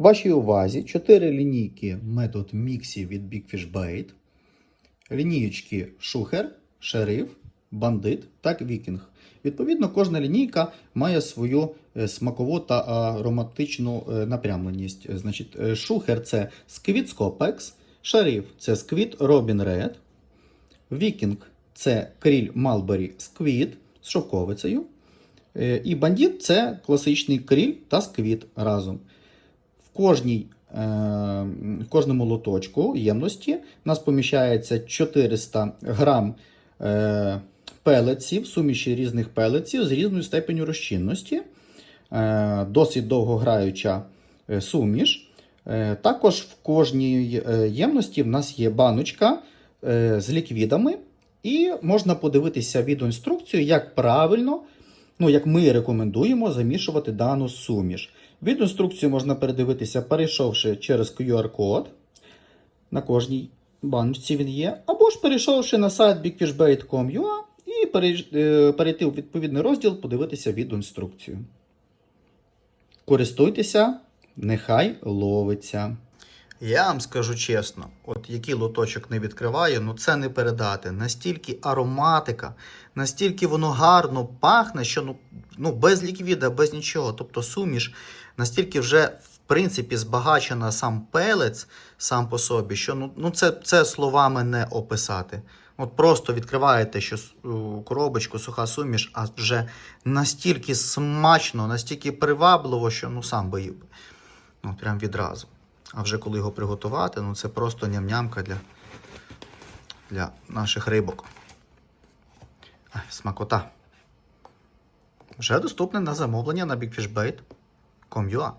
Вашій увазі 4 лінійки метод міксів від Big Fish Bait, лінієчки Шухер, Шериф, Бандит та Вікінг. Відповідно, кожна лінійка має свою е, смакову та ароматичну е, напрямленість. Значить, е, Шухер це Squid Scopex, Шериф це Squid Robin Red, Вікінг це кріль Малбері Сквіт з шовковицею. І бандит це класичний кріль та сквіт разом. В, кожній, е, в кожному лоточку ємності у нас поміщається 400 грам е, пелеців, суміші різних пелеців з різною степеню розчинності. Е, досить довгограюча е, суміш. Е, також в кожній е, ємності в нас є баночка е, з ліквідами, і можна подивитися відеоінструкцію, як правильно, ну як ми рекомендуємо замішувати дану суміш. Відеоінструкцію можна передивитися, перейшовши через QR-код. На кожній баночці він є, або ж перейшовши на сайт bigfishbait.com.ua і е, перейти у відповідний розділ, подивитися відеоінструкцію. Користуйтеся, нехай ловиться. Я вам скажу чесно, от який лоточок не відкриваю, ну це не передати. Настільки ароматика, настільки воно гарно пахне, що ну, ну без ліквіда, без нічого. Тобто суміш настільки вже в принципі збагачена сам пелець сам по собі, що ну, ну це, це словами не описати. От просто відкриваєте що коробочку суха суміш, а вже настільки смачно, настільки привабливо, що ну сам би їв. Ну, прям відразу. А вже коли його приготувати, ну це просто ням-нямка для, для наших рибок. Ай, смакота. Вже доступне на замовлення на bigfishbait.com.ua